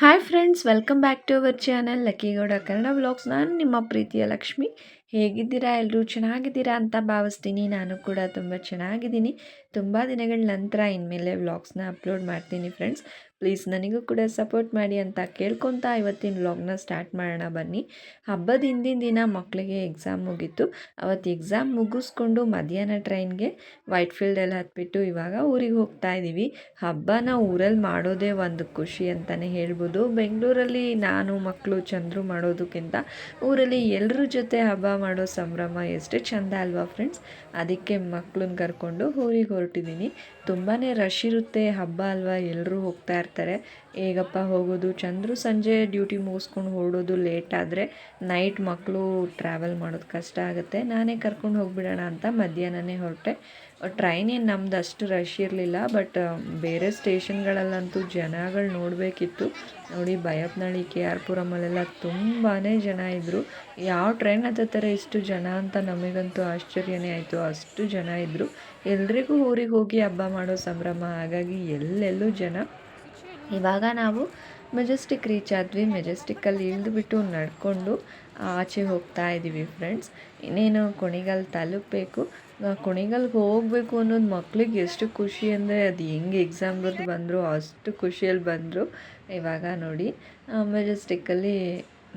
Hi friends welcome back to our channel Lucky Gowda Kannada vlogs ನಾನು ನಿಮ್ಮ ಪ್ರೀತಿಯ ಲಕ್ಷ್ಮಿ. ಹೇಗಿದ್ದೀರಾ? ಎಲ್ಲರೂ ಚೆನ್ನಾಗಿದ್ದೀರಾ ಅಂತ ಭಾವಿಸ್ತೀನಿ. ನಾನು ಕೂಡ ತುಂಬ ಚೆನ್ನಾಗಿದ್ದೀನಿ. ತುಂಬ ದಿನಗಳ ನಂತರ ಇನ್ಮೇಲೆ ವ್ಲಾಗ್ಸ್ನ ಅಪ್ಲೋಡ್ ಮಾಡ್ತೀನಿ ಫ್ರೆಂಡ್ಸ್ ಪ್ಲೀಸ್ ನನಗೂ ಕೂಡ ಸಪೋರ್ಟ್ ಮಾಡಿ ಅಂತ ಕೇಳ್ಕೊತಾ ಇವತ್ತಿನ ವ್ಲಾಗ್ನ ಸ್ಟಾರ್ಟ್ ಮಾಡೋಣ ಬನ್ನಿ. ಹಬ್ಬದ ಹಿಂದಿನ ದಿನ ಮಕ್ಕಳಿಗೆ ಎಕ್ಸಾಮ್ ಮುಗೀತು. ಅವತ್ತು ಎಕ್ಸಾಮ್ ಮುಗಿಸ್ಕೊಂಡು ಮಧ್ಯಾಹ್ನ ಟ್ರೈನ್ಗೆ ವೈಟ್ ಫೀಲ್ಡಲ್ಲಿ ಹತ್ಬಿಟ್ಟು ಇವಾಗ ಊರಿಗೆ ಹೋಗ್ತಾ ಇದ್ದೀವಿ ಹಬ್ಬನ ಊರಲ್ಲಿ ಮಾಡೋದೇ ಒಂದು ಖುಷಿ ಅಂತಲೇ ಹೇಳ್ಬೋದು. ಬೆಂಗಳೂರಲ್ಲಿ ನಾನು ಮಕ್ಕಳು ಚಂದ್ರು ಮಾಡೋದಕ್ಕಿಂತ ಊರಲ್ಲಿ ಎಲ್ಲರ ಜೊತೆ ಹಬ್ಬ ಮಾಡೋ ಸಂಭ್ರಮ ಎಷ್ಟು ಚೆಂದ ಅಲ್ವಾ ಫ್ರೆಂಡ್ಸ್ ಅದಕ್ಕೆ ಮಕ್ಕಳನ್ನ ಕರ್ಕೊಂಡು ಊರಿಗೆ ಹೊರಟಿದ್ದೀನಿ ತುಂಬಾ ರಶ್ ಇರುತ್ತೆ. ಹಬ್ಬ ಅಲ್ವಾ? ಎಲ್ಲರೂ ಹೋಗ್ತಾ ಇರ್ತಾರೆ. ಹೇಗಪ್ಪ ಹೋಗೋದು? ಚಂದ್ರು ಸಂಜೆ ಡ್ಯೂಟಿ ಮುಗಿಸ್ಕೊಂಡು ಹೊರಡೋದು ಲೇಟ್ ಆದರೆ ನೈಟ್ ಮಕ್ಕಳು ಟ್ರಾವೆಲ್ ಮಾಡೋದು ಕಷ್ಟ ಆಗುತ್ತೆ. ನಾನೇ ಕರ್ಕೊಂಡು ಹೋಗಿಬಿಡೋಣ ಅಂತ ಮಧ್ಯಾಹ್ನನೇ ಹೊರಟೆ. ಟ್ರೈನ್ ಏನು ನಮ್ದು ಅಷ್ಟು ರಶ್ ಇರಲಿಲ್ಲ ಬಟ್ ಬೇರೆ ಸ್ಟೇಷನ್ಗಳಲ್ಲಂತೂ ಜನಗಳು ನೋಡಬೇಕಿತ್ತು. ನೋಡಿ ಬಯಪ್ನಳ್ಳಿ ಕೆ ಆರ್ ಪುರಮಲ್ಲೆಲ್ಲ ತುಂಬಾ ಜನ ಇದ್ದರು ಯಾವ ಟ್ರೈನ್ ಹತ್ತತ್ತಾರೆ ಇಷ್ಟು ಜನ ಅಂತ ನಮಗಂತೂ ಆಶ್ಚರ್ಯನೇ ಆಯಿತು. ಅಷ್ಟು ಜನ ಇದ್ದರು ಎಲ್ರಿಗೂ ಊರಿಗೆ ಹೋಗಿ ಹಬ್ಬ ಮಾಡೋ ಸಂಭ್ರಮ. ಹಾಗಾಗಿ ಎಲ್ಲೆಲ್ಲೂ ಜನ ಇವಾಗ ನಾವು ಮೆಜೆಸ್ಟಿಕ್ ರೀಚ್ ಆದ್ವಿ ಮೆಜೆಸ್ಟಿಕ್ಕಲ್ಲಿ ಇಳಿದುಬಿಟ್ಟು ನಡ್ಕೊಂಡು ಆಚೆ ಹೋಗ್ತಾ ಇದ್ದೀವಿ ಫ್ರೆಂಡ್ಸ್ ಇನ್ನೇನು ಕುಣಿಗಲ್ ತಲುಪಬೇಕು ಕುಣಿಗಲ್ಗೆ ಹೋಗಬೇಕು ಅನ್ನೋದು ಮಕ್ಳಿಗೆ ಎಷ್ಟು ಖುಷಿ ಅಂದರೆ ಅದು ಹೆಂಗೆ ಎಕ್ಸಾಮ್ ಬರೆದು ಬಂದರು, ಅಷ್ಟು ಖುಷಿಯಲ್ಲಿ ಬಂದರು. ಇವಾಗ ನೋಡಿ ಮೆಜೆಸ್ಟಿಕ್ಕಲ್ಲಿ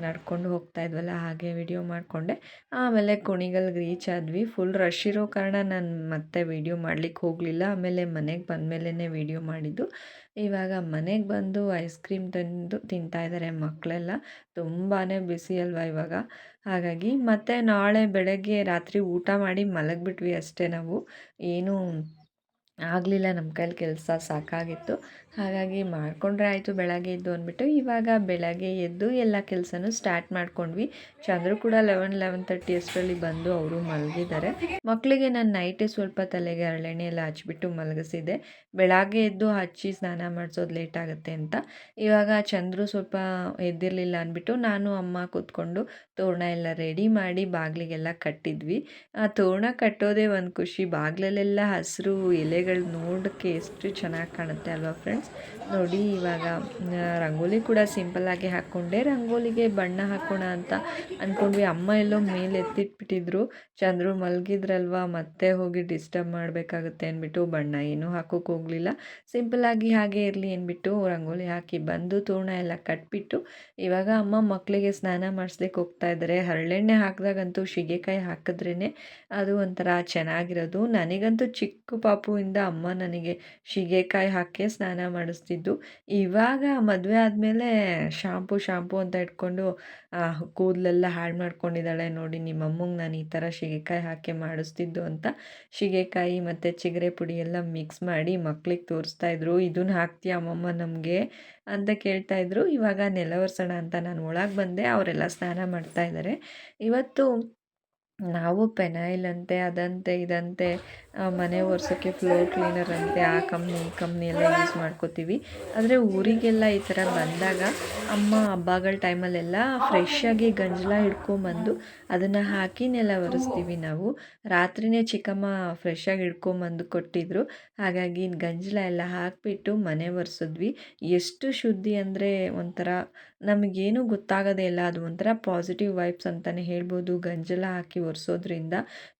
ನಡ್ಕೊಂಡು ಹೋಗ್ತಾ ಇದ್ವಲ್ಲ, ಹಾಗೆ ವಿಡಿಯೋ ಮಾಡಿಕೊಂಡೆ. ಆಮೇಲೆ ಕುಣಿಗಲ್ಗೆ ರೀಚ್ ಆದ್ವಿ. ಫುಲ್ ರಶ್ ಇರೋ ಕಾರಣ ನಾನು ಮತ್ತೆ ವಿಡಿಯೋ ಮಾಡಲಿಕ್ಕೆ ಹೋಗಲಿಲ್ಲ. ಆಮೇಲೆ ಮನೆಗೆ ಬಂದಮೇಲೆ ವಿಡಿಯೋ ಮಾಡಿದ್ದು. ಇವಾಗ ಮನೆಗೆ ಬಂದು ಐಸ್ ಕ್ರೀಮ್ ತಂದು ತಿಂತಾ ಇದ್ದಾರೆ ಮಕ್ಕಳೆಲ್ಲ ತುಂಬಾ ಬಿಸಿ ಅಲ್ವಾ ಇವಾಗ. ಹಾಗಾಗಿ ಮತ್ತು ನಾಳೆ ಬೆಳಗ್ಗೆ ರಾತ್ರಿ ಊಟ ಮಾಡಿ ಮಲಗಿಬಿಟ್ವಿ ಅಷ್ಟೇ ನಾವು. ಏನೂ ಆಗಲಿಲ್ಲ. ನಮ್ಮ ಕೈಲಿ ಕೆಲಸ ಸಾಕಾಗಿತ್ತು. ಹಾಗಾಗಿ ಮಾಡಿಕೊಂಡ್ರೆ ಆಯಿತು, ಬೆಳಗ್ಗೆ ಎದ್ದು ಅಂದ್ಬಿಟ್ಟು ಇವಾಗ ಬೆಳಗ್ಗೆ ಎದ್ದು ಎಲ್ಲ ಕೆಲಸನೂ ಸ್ಟಾರ್ಟ್ ಮಾಡ್ಕೊಂಡ್ವಿ. ಚಂದ್ರು ಕೂಡ ಲೆವೆನ್ ಲೆವೆನ್ ತರ್ಟಿ ಅಷ್ಟರಲ್ಲಿ ಬಂದು ಅವರು ಮಲಗಿದ್ದಾರೆ. ಮಕ್ಕಳಿಗೆ ನಾನು ನೈಟೇ ಸ್ವಲ್ಪ ತಲೆಗೆ ಅರಳೆಣ್ಣೆ ಎಲ್ಲ ಹಚ್ಬಿಟ್ಟು ಮಲಗಿಸಿದೆ. ಬೆಳಗ್ಗೆ ಎದ್ದು ಹಚ್ಚಿ ಸ್ನಾನ ಮಾಡಿಸೋದು ಲೇಟ್ ಆಗುತ್ತೆ ಅಂತ. ಇವಾಗ ಚಂದ್ರು ಸ್ವಲ್ಪ ಎದ್ದಿರಲಿಲ್ಲ ಅಂದ್ಬಿಟ್ಟು ನಾನು, ಅಮ್ಮ ಕೂತ್ಕೊಂಡು ತೋರಣ ಎಲ್ಲ ರೆಡಿ ಮಾಡಿ ಬಾಗಿಲಿಗೆಲ್ಲ ಕಟ್ಟಿದ್ವಿ. ಆ ತೋರಣ ಕಟ್ಟೋದೇ ಒಂದು ಖುಷಿ. ಬಾಗಿಲಲ್ಲೆಲ್ಲ ಹಸಿರು, ಎಲೆಗಳು ನೋಡೋಕ್ಕೆ ಎಷ್ಟು ಚೆನ್ನಾಗಿ ಕಾಣುತ್ತೆ ಅಲ್ವಾ ಫ್ರೆಂಡ್ಸ್ ನೋಡಿ, ಇವಾಗ ರಂಗೋಲಿ ಕೂಡ ಸಿಂಪಲ್ಲಾಗಿ ಹಾಕ್ಕೊಂಡೆ ರಂಗೋಲಿಗೆ ಬಣ್ಣ ಹಾಕೋಣ ಅಂತ ಅಂದ್ಕೊಂಡ್ವಿ ಅಮ್ಮ ಎಲ್ಲೋ ಮೇಲೆ ಎತ್ತಿಟ್ಬಿಟ್ಟಿದ್ರು. ಚಂದ್ರು ಮಲಗಿದ್ರಲ್ವ, ಮತ್ತೆ ಹೋಗಿ ಡಿಸ್ಟರ್ಬ್ ಮಾಡಬೇಕಾಗುತ್ತೆ ಅಂದ್ಬಿಟ್ಟು ಬಣ್ಣ ಏನೂ ಹಾಕೋಕೆ ಹೋಗಲಿಲ್ಲ. ಸಿಂಪಲ್ಲಾಗಿ ಹಾಗೆ ಇರಲಿ ಅಂದ್ಬಿಟ್ಟು ರಂಗೋಲಿ ಹಾಕಿ ಬಂದು ತೋರಣ ಎಲ್ಲ ಕಟ್ಬಿಟ್ಟು, ಇವಾಗ ಅಮ್ಮ ಮಕ್ಕಳಿಗೆ ಸ್ನಾನ ಮಾಡಿಸ್ಲಿಕ್ಕೆ ಹೋಗ್ತಾ ಇದ್ದಾರೆ ಹರಳೆಣ್ಣೆ ಹಾಕಿದಾಗಂತೂ ಶಿಗೆಕಾಯಿ ಹಾಕಿದ್ರೇ ಅದು ಒಂಥರ ಚೆನ್ನಾಗಿರೋದು. ನನಗಂತೂ ಚಿಕ್ಕ ಪಾಪುವಿಂದ ಅಮ್ಮ ನನಗೆ ಶಿಗೆಕಾಯಿ ಹಾಕಿ ಸ್ನಾನ ಮಾಡಿಸ್ತಿದ್ದು. ಇವಾಗ ಮದುವೆ ಆದಮೇಲೆ ಶಾಂಪು ಶಾಂಪು ಅಂತ ಇಟ್ಕೊಂಡು ಕೂದಲೆಲ್ಲ ಹಾಳು ಮಾಡ್ಕೊಂಡಿದ್ದಾಳೆ ನೋಡಿ ನಿಮ್ಮ ಅಮ್ಮಂಗೆ ನಾನು ಈ ಥರ ಶಿಗೆಕಾಯಿ ಹಾಕಿ ಮಾಡಿಸ್ತಿದ್ದು ಅಂತ ಶಿಗೆಕಾಯಿ ಮತ್ತು ಚಿಗರೆ ಪುಡಿ ಎಲ್ಲ ಮಿಕ್ಸ್ ಮಾಡಿ ಮಕ್ಕಳಿಗೆ ತೋರಿಸ್ತಾ ಇದ್ರು. ಇದನ್ನ ಹಾಕ್ತೀಯ ಅಮ್ಮಮ್ಮ ನಮಗೆ? ಅಂತ ಕೇಳ್ತಾ ಇದ್ರು. ಇವಾಗ ನೆಲ ಒರೆಸೋಣ ಅಂತ ನಾನು ಒಳಗೆ ಬಂದೆ. ಅವರೆಲ್ಲ ಸ್ನಾನ ಮಾಡ್ತಾ ಇದ್ದಾರೆ ಇವತ್ತು ನಾವು ಪೆನಾಯಿಲ್ ಅಂತೆ, ಅದಂತೆ, ಇದಂತೆ ಮನೆ ಒರೆಸೋಕ್ಕೆ ಫ್ಲೋರ್ ಕ್ಲೀನರ್ ಅಂತೆ, ಆ ಕಂಪ್ನಿ, ಈ ಕಂಪ್ನಿ ಎಲ್ಲ ಯೂಸ್ ಮಾಡ್ಕೋತೀವಿ. ಆದರೆ ಊರಿಗೆಲ್ಲ ಈ ಥರ ಬಂದಾಗ ಅಮ್ಮ, ಹಬ್ಬಗಳ ಟೈಮಲ್ಲೆಲ್ಲ ಫ್ರೆಶ್ಶಾಗಿ ಗಂಜಲ ಹಿಡ್ಕೊಂಬಂದು ಅದನ್ನು ಹಾಕಿ ನೆಲ ಒರೆಸ್ತೀವಿ ನಾವು. ರಾತ್ರಿಯೇ ಚಿಕ್ಕಮ್ಮ ಫ್ರೆಶ್ಶಾಗಿ ಹಿಡ್ಕೊಂಬಂದು ಕೊಟ್ಟಿದ್ರು. ಹಾಗಾಗಿ ಗಂಜಲ ಎಲ್ಲ ಹಾಕಿಬಿಟ್ಟು ಮನೆ ಒರೆಸಿದ್ವಿ. ಎಷ್ಟು ಶುದ್ಧಿ ಅಂದರೆ ಒಂಥರ ನಮಗೇನು ಗೊತ್ತಾಗೋದೇ ಇಲ್ಲ. ಅದು ಒಂಥರ ಪಾಸಿಟಿವ್ ವೈಬ್ಸ್ ಅಂತಲೇ ಹೇಳ್ಬೋದು. ಗಂಜಲ ಹಾಕಿ ಒರೆಸೋದ್ರಿಂದ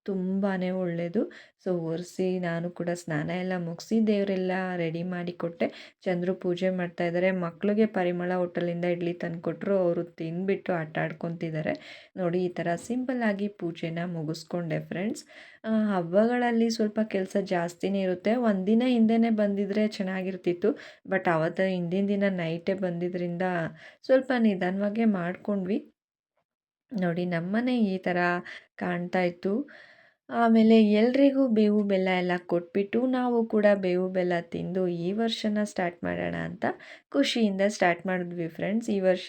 ತುಂಬಾ ಒಳ್ಳೆಯದು ಸೊ, ಒರೆಸಿ ನಾನು ಕೂಡ ಸ್ನಾನ ಎಲ್ಲ ಮುಗಿಸಿ ದೇವರೆಲ್ಲ ರೆಡಿ ಮಾಡಿ ಕೊಟ್ಟೆ. ಚಂದ್ರು ಪೂಜೆ ಮಾಡ್ತಾ ಇದ್ದಾರೆ ಮಕ್ಕಳಿಗೆ ಪರಿಮಳ ಹೋಟೆಲಿಂದ ಇಡ್ಲಿ ತಂದು ಕೊಟ್ಟರು ಅವರು ತಿಂದುಬಿಟ್ಟು ಆಟ ಆಡ್ಕೊತಿದ್ದಾರೆ ನೋಡಿ, ಈ ಥರ ಸಿಂಪಲ್ಲಾಗಿ ಪೂಜೆನ ಮುಗಿಸ್ಕೊಂಡೆ ಫ್ರೆಂಡ್ಸ್. ಹಬ್ಬಗಳಲ್ಲಿ ಸ್ವಲ್ಪ ಕೆಲಸ ಜಾಸ್ತಿನೇ ಇರುತ್ತೆ. ಒಂದಿನ ಹಿಂದೆನೇ ಬಂದಿದ್ದರೆ ಚೆನ್ನಾಗಿರ್ತಿತ್ತು. ಬಟ್ ಅವತ್ತು ಹಿಂದಿನ ದಿನ ನೈಟೇ ಬಂದಿದ್ದರಿಂದ ಸ್ವಲ್ಪ ನಿಧಾನವಾಗೇ ಮಾಡ್ಕೊಂಡ್ವಿ. ನೋಡಿ, ನಮ್ಮನೆ ಈ ಥರ ಕಾಣ್ತಾ ಇತ್ತು. ಆಮೇಲೆ ಎಲ್ರಿಗೂ ಬೇವು ಬೆಲ್ಲ ಎಲ್ಲ ಕೊಟ್ಬಿಟ್ಟು ನಾವು ಕೂಡ ಬೇವು ಬೆಲ್ಲ ತಿಂದು ಈ ವರ್ಷನ ಸ್ಟಾರ್ಟ್ ಮಾಡೋಣ ಅಂತ ಖುಷಿಯಿಂದ ಸ್ಟಾರ್ಟ್ ಮಾಡಿದ್ವಿ ಫ್ರೆಂಡ್ಸ್ ಈ ವರ್ಷ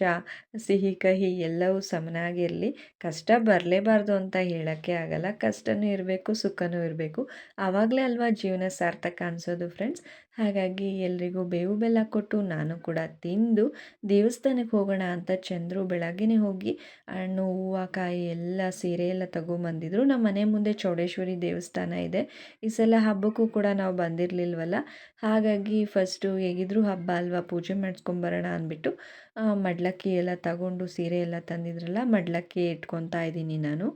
ಸಿಹಿ, ಕಹಿ ಎಲ್ಲವೂ ಸಮನಾಗಿರಲಿ. ಕಷ್ಟ ಬರಲೇಬಾರ್ದು ಅಂತ ಹೇಳೋಕ್ಕೆ ಆಗಲ್ಲ. ಕಷ್ಟನೂ ಇರಬೇಕು, ಸುಖನೂ ಇರಬೇಕು. ಆವಾಗಲೇ ಅಲ್ವಾ ಜೀವನ ಸಾರ್ಥಕ ಅನಿಸೋದು ಫ್ರೆಂಡ್ಸ್ ಹಾಗಾಗಿ ಎಲ್ರಿಗೂ ಬೇವು ಬೆಲ್ಲ ಕೊಟ್ಟು ನಾನು ಕೂಡ ತಿಂದು ದೇವಸ್ಥಾನಕ್ಕೆ ಹೋಗೋಣ ಅಂತ ಚಂದ್ರು ಬೆಳಗ್ಗೆ ಹೋಗಿ ಹಣ್ಣು ಹೂವು ಕಾಯಿ ಎಲ್ಲ ಸೀರೆ ಎಲ್ಲ ತಗೊಂಬಂದಿದ್ರು. ನಮ್ಮ ಮನೆ ಮುಂದೆ ಚೌಡೇಶ್ವರಿ ದೇವಸ್ಥಾನ ಇದೆ. ಈ ಸಲ ಹಬ್ಬಕ್ಕೂ ಕೂಡ ನಾವು ಬಂದಿರಲಿಲ್ವಲ್ಲ? ಹಾಗಾಗಿ ಫಸ್ಟು ಹೇಗಿದ್ರು ಹಬ್ಬ ಅಲ್ವಾ, ಪೂಜೆ ಮಾಡಿಸ್ಕೊಂಬರೋಣ ಅಂದ್ಬಿಟ್ಟು ಮಡಿಲಕ್ಕಿ ಎಲ್ಲ ತಗೊಂಡು ಸೀರೆ ಎಲ್ಲ ತಂದಿದ್ರಲ್ಲ, ಮಡಿಲಕ್ಕಿ ಇಟ್ಕೊತಾ ಇದ್ದೀನಿ ನಾನು.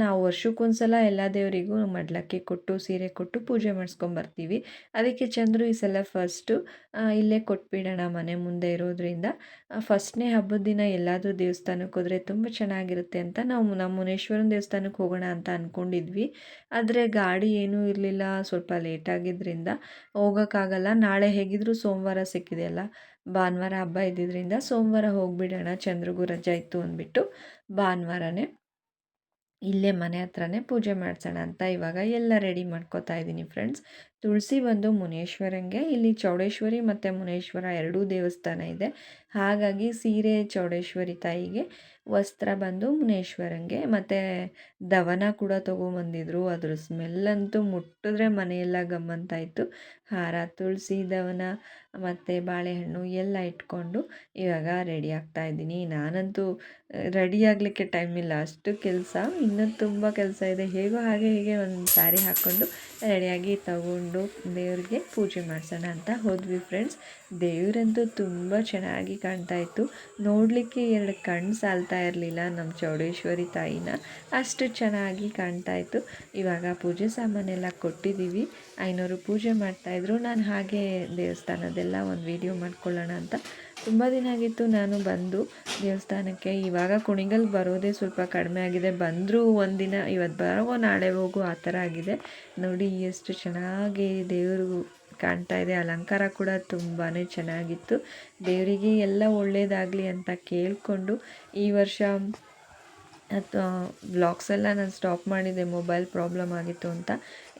ನಾವು ವರ್ಷಕ್ಕೊಂದ್ಸಲ ಎಲ್ಲ ದೇವರಿಗೂ ಮಡಿಲಕ್ಕಿ ಕೊಟ್ಟು, ಸೀರೆ ಕೊಟ್ಟು ಪೂಜೆ ಮಾಡಿಸ್ಕೊಂಬರ್ತೀವಿ ಅದಕ್ಕೆ ಚಂದ್ರು ಈ ಸಲ ಫಸ್ಟು ಇಲ್ಲೇ ಕೊಟ್ಬಿಡೋಣ ಮನೆ ಮುಂದೆ ಇರೋದ್ರಿಂದ. ಫಸ್ಟ್ನೇ ಹಬ್ಬದ ದಿನ ಎಲ್ಲಾದರೂ ದೇವಸ್ಥಾನಕ್ಕೆ ಹೋದರೆ ತುಂಬ ಚೆನ್ನಾಗಿರುತ್ತೆ ಅಂತ ನಾವು ನಮ್ಮ ಮುನೇಶ್ವರನ ದೇವಸ್ಥಾನಕ್ಕೆ ಹೋಗೋಣ ಅಂತ ಅಂದ್ಕೊಂಡಿದ್ವಿ ಆದರೆ ಗಾಡಿ ಏನೂ ಇರಲಿಲ್ಲ, ಸ್ವಲ್ಪ ಲೇಟಾಗಿದ್ದರಿಂದ ಹೋಗೋಕ್ಕಾಗಲ್ಲ. ನಾಳೆ ಹೇಗಿದ್ದರೂ ಸೋಮವಾರ ಸಿಕ್ಕಿದೆಯಲ್ಲ ಭಾನುವಾರ ಹಬ್ಬ ಇದ್ದಿದ್ದರಿಂದ ಸೋಮವಾರ ಹೋಗಿಬಿಡೋಣ, ಚಂದ್ರಿಗೂ ರಜೆ ಇತ್ತು ಅಂದ್ಬಿಟ್ಟು ಭಾನುವಾರನೇ ಇಲ್ಲೇ ಮನೆ ಹತ್ರನೇ ಪೂಜೆ ಮಾಡಿಸೋಣ ಅಂತ ಇವಾಗ ಎಲ್ಲ ರೆಡಿ ಮಾಡ್ಕೋತಾ ಇದ್ದೀನಿ ಫ್ರೆಂಡ್ಸ್ ತುಳಸಿ ಬಂದು ಮುನೇಶ್ವರಂಗೆ, ಇಲ್ಲಿ ಚೌಡೇಶ್ವರಿ ಮತ್ತು ಮುನೇಶ್ವರ ಎರಡೂ ದೇವಸ್ಥಾನ ಇದೆ. ಹಾಗಾಗಿ ಸೀರೆ ಚೌಡೇಶ್ವರಿ ತಾಯಿಗೆ, ವಸ್ತ್ರ ಬಂದು ಮುನೇಶ್ವರಂಗೆ ಮತ್ತು ದವನ ಕೂಡ ತೊಗೊಂಬಂದಿದ್ರು. ಅದ್ರ ಸ್ಮೆಲ್ಲಂತೂ ಮುಟ್ಟಿದ್ರೆ ಮನೆಯೆಲ್ಲ ಗಮ್ಮಂತಾಯಿತು. ಹಾರ, ತುಳಸಿ ದವನ ಮತ್ತು ಬಾಳೆಹಣ್ಣು ಎಲ್ಲ ಇಟ್ಕೊಂಡು ಇವಾಗ ರೆಡಿ ಆಗ್ತಾ ಇದ್ದೀನಿ. ನಾನಂತೂ ರೆಡಿ ಆಗಲಿಕ್ಕೆ ಟೈಮ್ ಇಲ್ಲ. ಅಷ್ಟು ಕೆಲಸ, ಇನ್ನೂ ತುಂಬ ಕೆಲಸ ಇದೆ. ಹೇಗೋ ಹಾಗೆ ಹೀಗೆ ಒಂದು ಸ್ಯಾರಿ ಹಾಕ್ಕೊಂಡು ರೆಡಿಯಾಗಿ ತಗೊಂಡು ದೇವ್ರಿಗೆ ಪೂಜೆ ಮಾಡಿಸೋಣ ಅಂತ ಹೋದ್ವಿ ಫ್ರೆಂಡ್ಸ್ ದೇವರಂತೂ ತುಂಬ ಚೆನ್ನಾಗಿ ಕಾಣ್ತಾ ಇತ್ತು. ನೋಡಲಿಕ್ಕೆ ಎರಡು ಕಣ್ಣು ಸಾಲ್ತಾ ಇರಲಿಲ್ಲ ನಮ್ಮ ಚೌಡೇಶ್ವರಿ ತಾಯಿನ. ಅಷ್ಟು ಚೆನ್ನಾಗಿ ಕಾಣ್ತಾ ಇತ್ತು. ಇವಾಗ ಪೂಜೆ ಸಾಮಾನೆಲ್ಲ ಕೊಟ್ಟಿದ್ದೀವಿ ಐನೂರು ಪೂಜೆ ಮಾಡ್ತಾಯಿದ್ರು ನಾನು ಹಾಗೆ ದೇವಸ್ಥಾನದೆಲ್ಲ ಒಂದು ವೀಡಿಯೋ ಮಾಡ್ಕೊಳ್ಳೋಣ ಅಂತ ತುಂಬ ದಿನ ಆಗಿತ್ತು ನಾನು ಬಂದು ದೇವಸ್ಥಾನಕ್ಕೆ. ಇವಾಗ ಕುಣಿಗಲ್ ಬರೋದೇ ಸ್ವಲ್ಪ ಕಡಿಮೆ ಆಗಿದೆ. ಬಂದರೂ ಒಂದಿನ ಇವತ್ತು ಬರೋ ನಾಳೆ ಹೋಗು ಆ ಥರ ಆಗಿದೆ. ನೋಡಿ, ಎಷ್ಟು ಚೆನ್ನಾಗಿ ದೇವರು ಕಾಣ್ತಾ ಇದೆ. ಅಲಂಕಾರ ಕೂಡ ತುಂಬಾ ಚೆನ್ನಾಗಿತ್ತು. ದೇವರಿಗೆ ಎಲ್ಲ ಒಳ್ಳೆಯದಾಗಲಿ ಅಂತ ಕೇಳಿಕೊಂಡು ಈ ವರ್ಷ ವ್ಲಾಗ್ಸ್ ಎಲ್ಲ ನಾನು ಸ್ಟಾಪ್ ಮಾಡಿದೆ. ಮೊಬೈಲ್ ಪ್ರಾಬ್ಲಮ್ ಆಗಿತ್ತು ಅಂತ.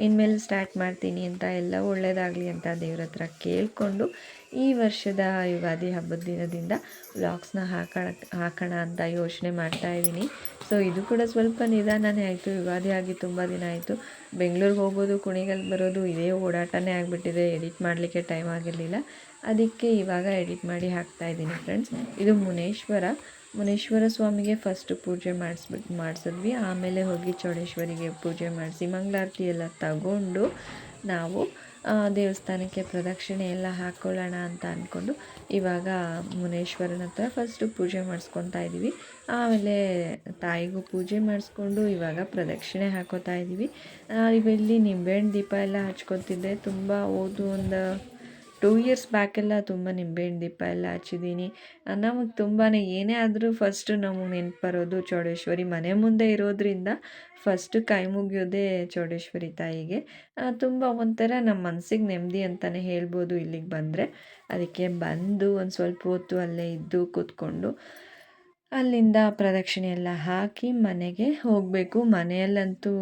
ಇನ್ಮೇಲೆ ಸ್ಟಾರ್ಟ್ ಮಾಡ್ತೀನಿ ಅಂತ ಎಲ್ಲ ಒಳ್ಳೆಯದಾಗಲಿ ಅಂತ ದೇವ್ರ ಹತ್ರ ಕೇಳಿಕೊಂಡು ಈ ವರ್ಷದ ಯುಗಾದಿ ಹಬ್ಬದ ದಿನದಿಂದ ವ್ಲಾಗ್ಸ್ನ ಹಾಕೋಣ ಹಾಕೋಣ ಅಂತ ಯೋಚನೆ ಮಾಡ್ತಾ ಇದ್ದೀನಿ. ಸೊ ಇದು ಕೂಡ ಸ್ವಲ್ಪ ನಿಧಾನನೇ ಆಯಿತು. ಯುಗಾದಿ ಆಗಿ ತುಂಬ ದಿನ ಆಯಿತು. ಬೆಂಗಳೂರಿಗೆ ಹೋಗೋದು, ಕುಣಿಗಲ್ ಬರೋದು, ಇದೇ ಓಡಾಟನೇ ಆಗಿಬಿಟ್ಟಿದೆ. ಎಡಿಟ್ ಮಾಡಲಿಕ್ಕೆ ಟೈಮ್ ಆಗಿರಲಿಲ್ಲ. ಅದಕ್ಕೆ ಇವಾಗ ಎಡಿಟ್ ಮಾಡಿ ಹಾಕ್ತಾ ಇದ್ದೀನಿ ಫ್ರೆಂಡ್ಸ್ ಇದು ಮುನೇಶ್ವರ. ಮುನೇಶ್ವರ ಸ್ವಾಮಿಗೆ ಫಸ್ಟು ಪೂಜೆ ಮಾಡಿಸ್ಬಿಟ್ಟು ಮಾಡಿಸಿದ್ವಿ. ಆಮೇಲೆ ಹೋಗಿ ಚೌಡೇಶ್ವರಿಗೆ ಪೂಜೆ ಮಾಡಿಸಿ, ಮಂಗಳಾರತಿ ಎಲ್ಲ ತಗೊಂಡು ನಾವು ದೇವಸ್ಥಾನಕ್ಕೆ ಪ್ರದಕ್ಷಿಣೆ ಎಲ್ಲ ಹಾಕ್ಕೊಳ್ಳೋಣ ಅಂತ ಅಂದ್ಕೊಂಡು ಇವಾಗ ಮುನೇಶ್ವರನ ಹತ್ರ ಫಸ್ಟು ಪೂಜೆ ಮಾಡಿಸ್ಕೊತಾ ಇದ್ದೀವಿ ಆಮೇಲೆ ತಾಯಿಗೂ ಪೂಜೆ ಮಾಡಿಸ್ಕೊಂಡು ಇವಾಗ ಪ್ರದಕ್ಷಿಣೆ ಹಾಕೋತಾ ಇದ್ದೀವಿ ಇಲ್ಲಿ ನಿಂಬೆಹಣ್ಣು ದೀಪ ಎಲ್ಲ ಹಚ್ಕೊತಿದ್ದೆ. ತುಂಬ ಓದು ಒಂದು ಟೂ ಇಯರ್ಸ್ ಬ್ಯಾಕೆಲ್ಲ ತುಂಬ ನಿಂಬೆಹಣ್ಣು ದೀಪ ಎಲ್ಲ ಹಚ್ಚಿದ್ದೀನಿ. ನಮಗೆ ತುಂಬಾ ಏನೇ ಆದರೂ ಫಸ್ಟು ನಮಗೆ ನೆನ್ಪು ಬರೋದು ಚೌಡೇಶ್ವರಿ. ಮನೆ ಮುಂದೆ ಇರೋದ್ರಿಂದ ಫಸ್ಟು ಕೈ ಮುಗಿಯೋದೇ ಚೌಡೇಶ್ವರಿ ತಾಯಿಗೆ. ತುಂಬ ಒಂಥರ ನಮ್ಮ ಮನಸ್ಸಿಗೆ ನೆಮ್ಮದಿ ಅಂತಲೇ ಹೇಳ್ಬೋದು ಇಲ್ಲಿಗೆ ಬಂದರೆ. ಅದಕ್ಕೆ ಬಂದು ಒಂದು ಸ್ವಲ್ಪ ಹೊತ್ತು ಅಲ್ಲೇ ಇದ್ದು ಕೂತ್ಕೊಂಡು ಅಲ್ಲಿಂದ ಪ್ರದಕ್ಷಿಣೆ ಎಲ್ಲ ಹಾಕಿ ಮನೆಗೆ ಹೋಗಬೇಕು. ಮನೆಯಲ್ಲಂತೂ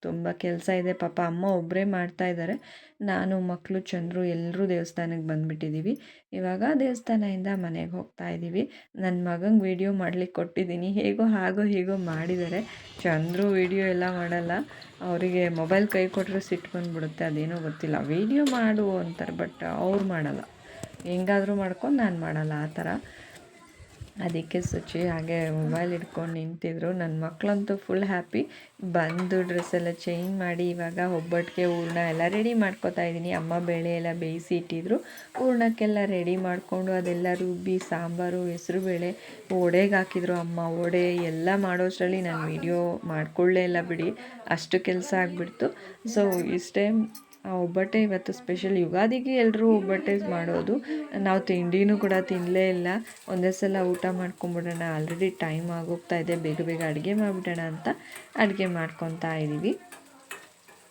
ತುಂಬ ಕೆಲಸ ಇದೆ. ಪಾಪ ಅಮ್ಮ ಒಬ್ಬರೇ ಮಾಡ್ತಾ ಇದ್ದಾರೆ. ನಾನು ಮಕ್ಕಳು ಚಂದ್ರು ಎಲ್ಲರೂ ದೇವಸ್ಥಾನಕ್ಕೆ ಬಂದುಬಿಟ್ಟಿದ್ದೀವಿ. ಇವಾಗ ದೇವಸ್ಥಾನದಿಂದ ಮನೆಗೆ ಹೋಗ್ತಾ ಇದ್ದೀವಿ. ನನ್ನ ಮಗಂಗೆ ವೀಡಿಯೋ ಮಾಡ್ಲಿಕ್ಕೆ ಕೊಟ್ಟಿದ್ದೀನಿ. ಹೇಗೋ ಹಾಗೋ ಹೀಗೋ ಮಾಡಿದ್ದಾರೆ. ಚಂದ್ರು ವೀಡಿಯೋ ಎಲ್ಲ ಮಾಡಲ್ಲ. ಅವರಿಗೆ ಮೊಬೈಲ್ ಕೈ ಕೊಟ್ಟರೆ ಸಿಟ್ಟು ಬಂದುಬಿಡುತ್ತೆ ಅದೇನೋ ಗೊತ್ತಿಲ್ಲ. ವೀಡಿಯೋ ಮಾಡು ಅಂತಾರೆ, ಬಟ್ ಅವ್ರು ಮಾಡಲ್ಲ. ಹೆಂಗಾದರೂ ಮಾಡ್ಕೊಂಡು ನಾನು ಮಾಡಲ್ಲ. ಆ ಥರ. ಅದಕ್ಕೆ ಸುಚಿ ಹಾಗೆ ಮೊಬೈಲ್ ಹಿಡ್ಕೊಂಡು ನಿಂತಿದ್ರು. ನನ್ನ ಮಕ್ಕಳಂತೂ ಫುಲ್ ಹ್ಯಾಪಿ ಬಂದು ಡ್ರೆಸ್ ಎಲ್ಲ ಚೇಂಜ್ ಮಾಡಿ ಇವಾಗ ಒಬ್ಬಟ್ಟಿಗೆ ಹೂರ್ಣ ಎಲ್ಲ ರೆಡಿ ಮಾಡ್ಕೊತಾ ಇದ್ದೀನಿ. ಅಮ್ಮ ಬೇಳೆ ಎಲ್ಲ ಬೇಯಿಸಿ ಇಟ್ಟಿದ್ರು. ಹೂರ್ಣಕ್ಕೆಲ್ಲ ರೆಡಿ ಮಾಡಿಕೊಂಡು ಅದೆಲ್ಲ ರುಬ್ಬಿ ಸಾಂಬಾರು, ಹೆಸರು ಬೇಳೆ ಒಡೆಗೆ ಹಾಕಿದ್ರು ಅಮ್ಮ. ಒಡೆ ಎಲ್ಲ ಮಾಡೋಷ್ಟರಲ್ಲಿ ನಾನು ವಿಡಿಯೋ ಮಾಡ್ಕೊಳ್ಳೇ ಇಲ್ಲ ಬಿಡಿ. ಅಷ್ಟು ಕೆಲಸ ಆಗಿಬಿಡ್ತು. ಸೊ ಇಷ್ಟೇ ಒಬ್ಬಟ್ಟೆ ಇವತ್ತು ಸ್ಪೆಷಲ್ ಯುಗಾದಿಗೆ ಎಲ್ಲರೂ ಒಬ್ಬಟ್ಟೆ ಮಾಡೋದು. ನಾವು ತಿಂಡಿನೂ ಕೂಡ ತಿನ್ನಲೇ ಇಲ್ಲ. ಒಂದೇ ಸಲ ಊಟ ಮಾಡ್ಕೊಂಬಿಡೋಣ. ಆಲ್ರೆಡಿ ಟೈಮ್ ಆಗೋಗ್ತಾ ಇದೆ. ಬೇಗ ಬೇಗ ಅಡುಗೆ ಮಾಡಿಬಿಡೋಣ ಅಂತ ಅಡುಗೆ ಮಾಡ್ಕೊತಾ ಇದ್ದೀವಿ.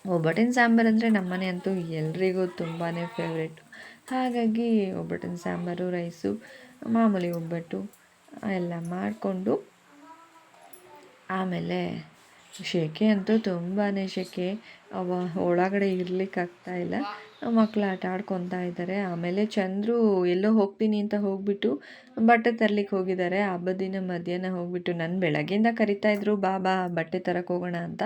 ಒಬ್ಬಟ್ಟಿನ ಸಾಂಬಾರು ಅಂದರೆ ನಮ್ಮನೆ ಅಂತೂ ಎಲ್ರಿಗೂ ತುಂಬಾ ಫೇವ್ರೇಟು ಹಾಗಾಗಿ ಒಬ್ಬಟ್ಟಿನ ಸಾಂಬಾರು ರೈಸು ಮಾಮೂಲಿ ಒಬ್ಬಟ್ಟು ಎಲ್ಲ ಮಾಡಿಕೊಂಡು ಆಮೇಲೆ ಸೆಕೆ ಅಂತೂ ತುಂಬಾ ಸೆಕೆ ಅವ ಒಳಗಡೆ ಇರ್ಲಿಕ್ಕೆ ಇಲ್ಲ. ಮಕ್ಕಳು ಆಟ ಆಡ್ಕೊತಾ ಇದ್ದಾರೆ. ಆಮೇಲೆ ಚಂದ್ರು ಎಲ್ಲೋ ಹೋಗ್ತೀನಿ ಅಂತ ಹೋಗ್ಬಿಟ್ಟು ಬಟ್ಟೆ ತರ್ಲಿಕ್ಕೆ ಹೋಗಿದ್ದಾರೆ. ಹಬ್ಬದ ದಿನ ಮಧ್ಯಾಹ್ನ ಹೋಗ್ಬಿಟ್ಟು ನನ್ನ ಬೆಳಗ್ಗೆಯಿಂದ ಕರಿತಾ ಇದ್ರು, ಬಾ ಬಾ, ಬಟ್ಟೆ ತರಕ್ಕೆ ಹೋಗೋಣ ಅಂತ.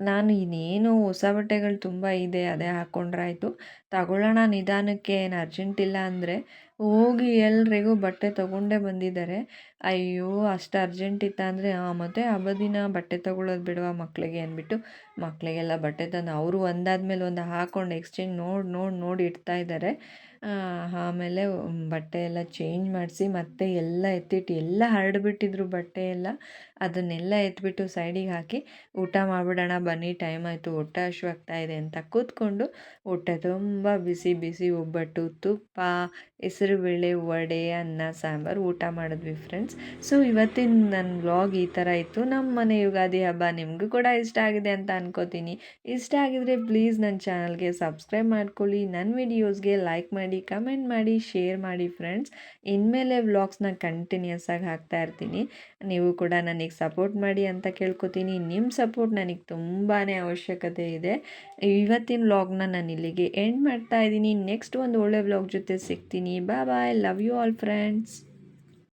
ನಾನು ಇನ್ನೇನು ಹೊಸ ಬಟ್ಟೆಗಳು ತುಂಬ ಇದೆ, ಅದೇ ಹಾಕ್ಕೊಂಡ್ರಾಯ್ತು ತಗೊಳ್ಳೋಣ ನಿಧಾನಕ್ಕೆ, ಏನು ಅರ್ಜೆಂಟ್ ಇಲ್ಲ ಅಂದರೆ. ಹೋಗಿ ಎಲ್ರಿಗೂ ಬಟ್ಟೆ ತೊಗೊಂಡೇ ಬಂದಿದ್ದಾರೆ. ಅಯ್ಯೋ, ಅಷ್ಟು ಅರ್ಜೆಂಟ್ ಇತ್ತ ಅಂದರೆ ಹಾಂ ಮತ್ತು ಹಬ್ಬದ ದಿನ ಬಟ್ಟೆ ತೊಗೊಳ್ಳೋದು ಬಿಡುವ ಮಕ್ಕಳಿಗೆ ಅಂದ್ಬಿಟ್ಟು ಮಕ್ಕಳಿಗೆಲ್ಲ ಬಟ್ಟೆ ತಂದು ಅವರು ಒಂದಾದ್ಮೇಲೆ ಒಂದು ಹಾಕ್ಕೊಂಡು ಎಕ್ಸ್ಚೇಂಜ್ ನೋಡಿ ನೋಡಿ ನೋಡಿ ಇಡ್ತಾ ಇದ್ದಾರೆ. ಆಮೇಲೆ ಬಟ್ಟೆ ಎಲ್ಲ ಚೇಂಜ್ ಮಾಡಿಸಿ ಮತ್ತೆ ಎಲ್ಲ ಎತ್ತಿಟ್ಟು, ಎಲ್ಲ ಹರಡ್ಬಿಟ್ಟಿದ್ರು ಬಟ್ಟೆ ಎಲ್ಲ. ಅದನ್ನೆಲ್ಲ ಎತ್ತಿಬಿಟ್ಟು ಸೈಡಿಗೆ ಹಾಕಿ, ಊಟ ಮಾಡಿಬಿಡೋಣ, ಬನ್ನಿ ಟೈಮ್ ಆಯಿತು, ಹೊಟ್ಟೆ ಹಶುವಾಗ್ತಾ ಇದೆ ಅಂತ ಕೂತ್ಕೊಂಡು, ಹೊಟ್ಟೆ ತುಂಬ ಬಿಸಿ ಬಿಸಿ ಒಬ್ಬಟ್ಟು, ತುಪ್ಪ ಹೆಸರುಬೇಳೆ ವಡೆ, ಅನ್ನ, ಸಾಂಬಾರು ಊಟ ಮಾಡಿದ್ವಿ ಫ್ರೆಂಡ್ಸ್ ಸೊ ಇವತ್ತಿನ ನನ್ನ ವ್ಲಾಗ್ ಈ ಥರ ಇತ್ತು. ನಮ್ಮ ಮನೆ ಯುಗಾದಿ ಹಬ್ಬ ನಿಮಗೂ ಕೂಡ ಇಷ್ಟ ಆಗಿದೆ ಅಂತ ಅನ್ಕೋತೀನಿ. ಇಷ್ಟ ಆಗಿದ್ರೆ ಪ್ಲೀಸ್ ನನ್ನ ಚಾನಲ್ಗೆ ಸಬ್ಸ್ಕ್ರೈಬ್ ಮಾಡ್ಕೊಳ್ಳಿ. ನನ್ನ ವಿಡಿಯೋಸ್ಗೆ ಲೈಕ್ ಮಾಡಿ. ಕಮೆಂಟ್ ಮಾಡಿ ಶೇರ್ ಮಾಡಿ ಫ್ರೆಂಡ್ಸ್ ಇನ್ಮೇಲೆ ವ್ಲಾಗ್ಸ್ನ ಕಂಟಿನ್ಯೂಸ್ ಆಗಿ ಹಾಕ್ತಾ ಇರ್ತೀನಿ. ನೀವು ಕೂಡ ನನಗೆ ಸಪೋರ್ಟ್ ಮಾಡಿ ಅಂತ ಕೇಳ್ಕೊತೀನಿ. ನಿಮ್ಮ ಸಪೋರ್ಟ್ ನನಗೆ ತುಂಬಾ ಅವಶ್ಯಕತೆ ಇದೆ. ಇವತ್ತಿನ ವ್ಲಾಗ್ನ ನಾನು ಇಲ್ಲಿಗೆ ಎಂಡ್ ಮಾಡ್ತಾ ಇದ್ದೀನಿ. ನೆಕ್ಸ್ಟ್ ಒಂದು ಒಳ್ಳೆ ವ್ಲಾಗ್ ಜೊತೆ ಸಿಗ್ತೀನಿ. Bye bye love you all friends